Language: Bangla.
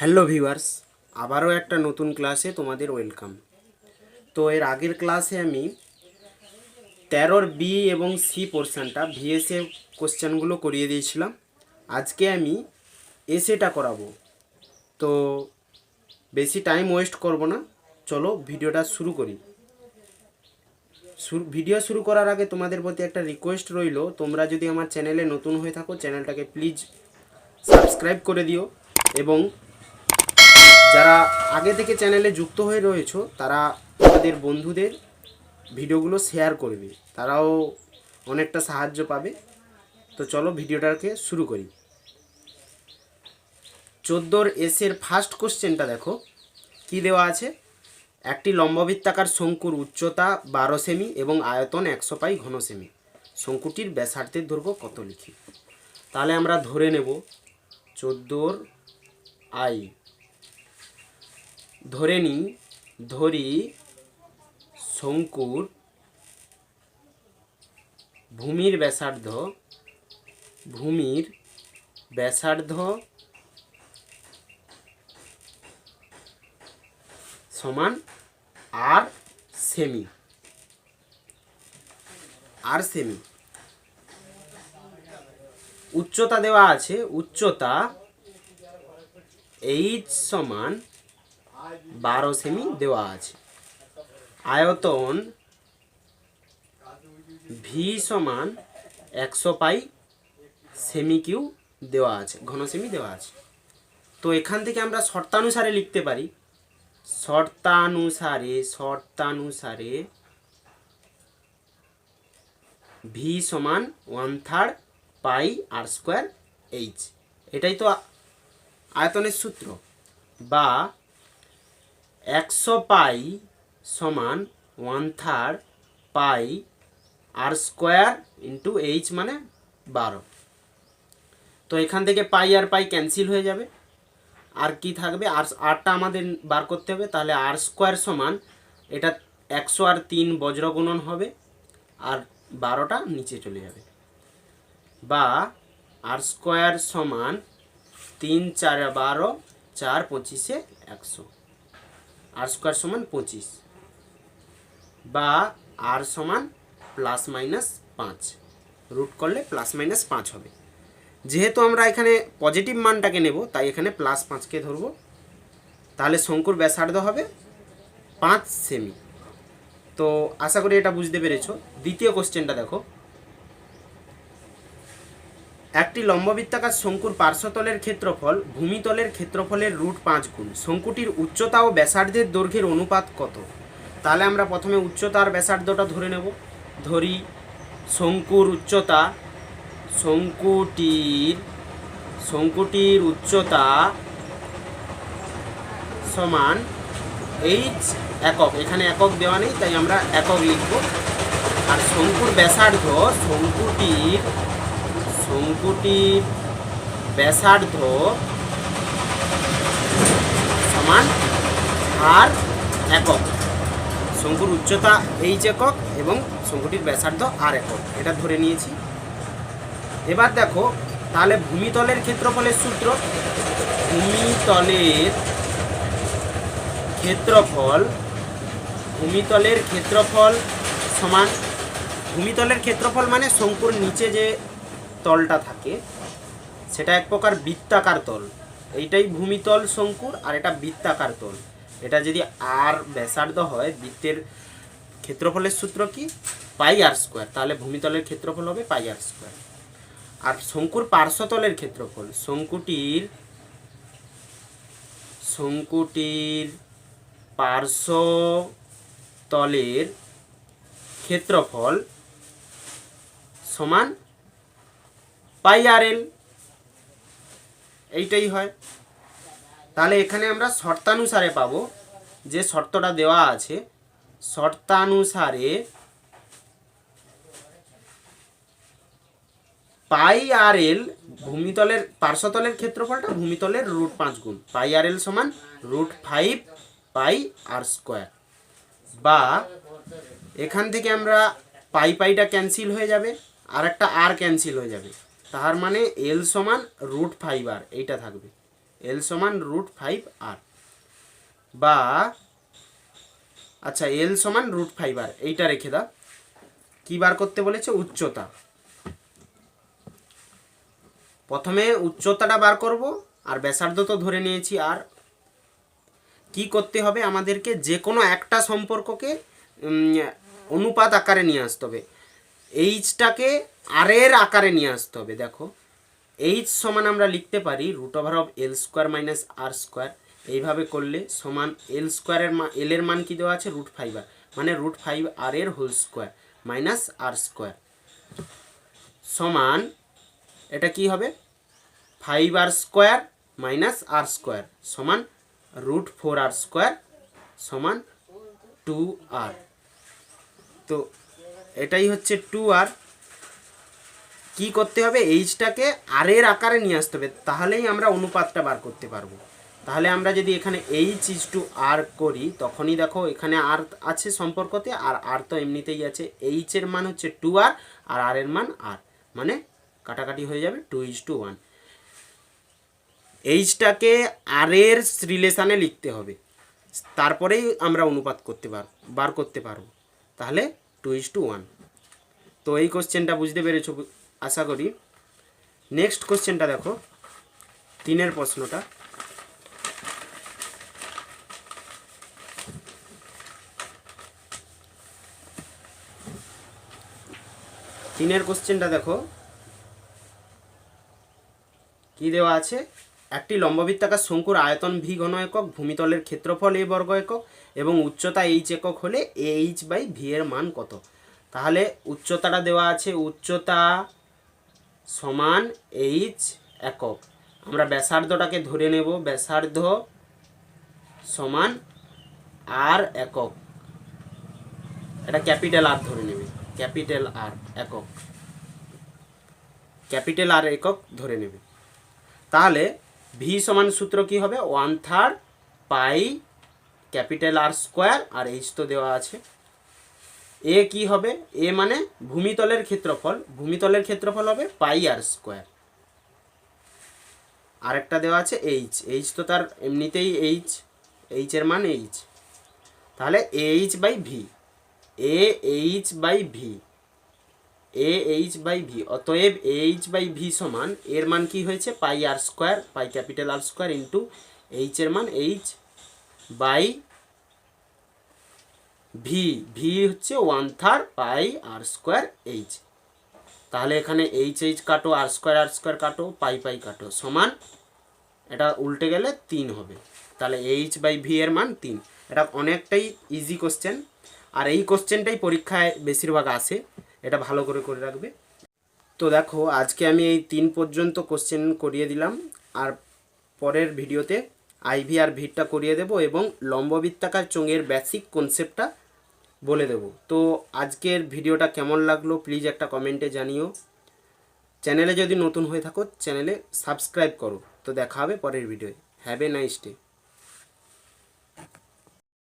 হ্যালো ভিউয়ার্স, আবারও একটা নতুন ক্লাসে তোমাদের ওয়েলকাম। তো এর আগের ক্লাসে আমি তেরোর বি এবং সি পোর্শনটা ভিএসএ কোশ্চেনগুলো করিয়ে দিয়েছিলাম। আজকে আমি এসএটা করাবো। তো বেশি টাইম ওয়েস্ট করব না, চলো ভিডিওটা শুরু করি। শুরু ভিডিও শুরু করার আগে তোমাদের প্রতি একটা রিকোয়েস্ট রইল, তোমরা যদি আমার চ্যানেলে নতুন হয়ে থাকো চ্যানেলটাকে প্লিজ সাবস্ক্রাইব করে দিও এবং যারা আগে থেকে চ্যানেলে যুক্ত হয়ে রয়েছো, তারা তাদের বন্ধুদের ভিডিওগুলো শেয়ার করবে তারাও অনেকটা সাহায্য পাবে। তো চলো ভিডিওটাকে শুরু করি। চোদ্দোর এসের ফার্স্ট কোশ্চেনটা দেখো। কি দেওয়া আছে? একটি লম্ববৃত্তাকার শঙ্কুর উচ্চতা বারো সেমি এবং আয়তন একশো পাই ঘন সেমি। শঙ্কুটির ব্যাসার্ধের দৈর্ঘ্য কত লিখি? তাহলে আমরা ধরে নেব। চোদ্দোর আই ধরে নিই ধরি শঙ্কুর ভূমির ব্যাসার্ধ ভূমির ব্যাসার্ধ সমান আর সেমি আর সেমি উচ্চতা দেওয়া আছে, উচ্চতা এইচ সমান বারো সেমি দেওয়া আছে। আয়তন ভি সমান একশো পাই সেমি কিউ দেওয়া আছে, ঘন সেমি দেওয়া আছে। তো এখান থেকে আমরা শর্তানুসারে লিখতে পারি। শর্তানুসারে শর্তানুসারে ভি সমান one third pi r square h এটাই তো আয়তনের সূত্র। বা একশো পাই সমান one third pi r square into h মানে বারো। তো এখান থেকে পাই আর পাই ক্যান্সেল হয়ে যাবে। আর কি থাকবে? আর আরটা আমাদের বার করতে হবে, তাহলে আর স্কোয়ার সমান এটা একশো আর তিন বজ্রগুণন হবে, আর বারোটা নিচে চলে যাবে। বা আর স্কোয়ার সমান তিন চার বারো, চার পঁচিশে একশো। আর স্কোয়ার সমান পঁচিশ বা আর সমান প্লাস মাইনাস পাঁচ। রুট করলে প্লাস মাইনাস পাঁচ হবে। যেহেতু আমরা এখানে পজিটিভ মানটাকে নেব, তাই এখানে প্লাস পাঁচকে ধরবো। তাহলে শঙ্কুর ব্যাসার্ধ হবে পাঁচ সেমি তো আশা করি এটা বুঝতে পেরেছ। দ্বিতীয় কোশ্চেনটা দেখো। একটি লম্ববৃত্তাকার শঙ্কুর পার্শ্বতলের ক্ষেত্রফল, ভূমিতলের ক্ষেত্রফলের রুট পাঁচ গুণ। শঙ্কুটির উচ্চতা ও ব্যাসার্ধের দৈর্ঘ্যের অনুপাত কত? তাহলে আমরা প্রথমে উচ্চতা আর ব্যাসার্ধটা ধরে নেব। ধরি, শঙ্কুর উচ্চতা, শঙ্কুটির শঙ্কুটির উচ্চতা সমান এইচ একক। এখানে একক দেওয়া নেই, তাই আমরা একক লিখব। আর শঙ্কুর ব্যাসার্ধ, শঙ্কুটির শঙ্কুটির ব্যাসার্ধ সমান আর একক। শঙ্কুর উচ্চতা এইচ একক এবং শঙ্কুটির ব্যাসার্ধ আর একক। এটা ধরে নিয়েছি। এবার দেখো, তাহলে ভূমিতলের ক্ষেত্রফলের সূত্র। ভূমিতলের ক্ষেত্রফল ভূমিতলের ক্ষেত্রফল সমান, ভূমিতলের ক্ষেত্রফল মানে শঙ্কুর নিচে যে তলটা থাকে, সেটা এক প্রকার বৃত্তাকার তল। এইটাই ভূমিতল শঙ্কুর আর এটা বৃত্তাকার তল। এটা যদি আর ব্যাসার্ধ হয়, বৃত্তের ক্ষেত্রফলের সূত্র কি? Pi r square. তাহলে ভূমিতলের ক্ষেত্রফল হবে পাই আর স্কোয়ার। আর শঙ্কুর পার্শ্বতলের ক্ষেত্রফল, শঙ্কুটির শঙ্কুটির পার্শ্বতলের ক্ষেত্রফল সমান পাই আর এল। এইটাই হয়। তাহলে এখানে আমরা শর্তানুসারে পাবো, যে শর্তটা দেওয়া আছে, শর্তানুসারে পাই আর এল ভূমিতলের, পার্শ্বতলের ক্ষেত্রফলটা ভূমিতলের রুট পাঁচ গুণ। পাই আর এল সমান root five pi r square. বা এখান থেকে আমরা পাই পাইটা ক্যান্সেল হয়ে যাবে আর একটা আর ক্যান্সেল হয়ে যাবে। তার মানে এল সমান রুট ফাইভ আর এইটা থাকবে। এল সমান রুট ফাইভ আর বা আচ্ছা এল সমান রুট ফাইভ আর এইটা রেখে দাও। কি বার করতে বলেছে? উচ্চতা। প্রথমে উচ্চতাটা বার করব, আর ব্যাসার্ধ তো ধরে নিয়েছি আর কি করতে হবে আমাদেরকে? যে কোনো একটা সম্পর্ককে অনুপাত আকারে নিয়ে আসতে হবে। এইচটাকে আর এর আকারে নিয়ে আসতে হবে, দেখো। এইচ সমান আমরা লিখতে পারি root over of L square minus r square এইভাবে করলে সমান এল স্কোয়ারের মান এল এর মান কি দেওয়া আছে? রুট ফাইভ আর মানে রুট ফাইভ আর এর whole square minus r square সমান এটা কি হবে? Five r square minus r square সমান রুট ফোর আর স্কোয়ার সমান টু আর তো এটাই হচ্ছে টু আর কি করতে হবে? এইচটাকে আর এর আকারে নিয়ে আসতে হবে। তাহলেই আমরা অনুপাতটা বার করতে পারব। তাহলে আমরা যদি এখানে এইচ ইজ টু আর করি, তখনই দেখো এখানে আর আছে সম্পর্কতে, আর আর তো এমনিতেই আছে। এইচ এর মান হচ্ছে টু আর আর আর এর মান আর মানে কাটাকাটি হয়ে যাবে টু ইজ টু ওয়ান এইচটাকে আর এর রিলেশানে লিখতে হবে। তারপরেই আমরা অনুপাত করতে পার, বার করতে পারব। তাহলে টু ইজ টু ওয়ান তো এই কোশ্চেনটা বুঝতে পেরেছ, আশা করি। নেক্সট কোশ্চেনটা দেখো, তিনের প্রশ্নটা। তিনের কোশ্চেনটা দেখো। কি দেওয়া আছে? একটি লম্ববৃত্তাকার শঙ্কুর আয়তন ভি ঘন একক, ভূমিতলের ক্ষেত্রফল এ বর্গ একক এবং উচ্চতা এইচ একক হলে এ এইচ বাই ভি এর মান কত? তাহলে উচ্চতাটা দেওয়া আছে উচ্চতা সমান এইচ একক। আমরা ব্যাসার্ধটাকে ধরে নেব, ব্যাসার্ধ সমান আর একক। এটা ক্যাপিটাল আর ধরে নেবে, ক্যাপিটাল আর একক। ক্যাপিটাল আর একক ধরে নেবে। তাহলে ভি সমান সূত্র কি হবে? One third pi capital r square r h তো দেওয়া আছে। এ কি হবে? এ মানে ভূমিতলের ক্ষেত্রফল। ভূমিতলের ক্ষেত্রফল হবে পাই আর স্কোয়ার আরেকটা দেওয়া আছে এইচ এইচ তো তার এমনিতেই এইচ এইচ এর মান এইচ তাহলে h by V A h by V A h by V অতএব এইচ বাই ভি সমান এর মান কি হয়েছে? Pi r square pi capital r square into h এর মান এইচ বাই ভি ভি হচ্ছে one third pi r square h তাহলে এখানে এইচ এইচ কাটো আর স্কোয়ার আর স্কোয়ার কাটো, পাই পাই কাটো, সমান এটা উল্টে গেলে তিন হবে। তাহলে এইচ বাই ভি এর মান তিন। এটা অনেকটাই ইজি কোশ্চেন আর এই কোশ্চেনটাই পরীক্ষায় বেশিরভাগ আসে। এটা ভালো করে করে রাখবে। তো দেখো, আজকে আমি এই তিন পর্যন্ত কোশ্চেন করিয়ে দিলাম, আর পরের ভিডিওতে আইভি আর ভিটটা করিয়ে দেব এবং লম্ববৃত্তাকার চোঙের বেসিক কনসেপ্টটা বলে দেব। তো আজকের ভিডিওটা কেমন লাগল প্লিজ একটা কমেন্টে জানিও। চ্যানেলে যদি নতুন হয়ে থাকো চ্যানেলে সাবস্ক্রাইব করো। তো দেখা হবে পরের ভিডিওয় হ্যাভ এ নাইস ডে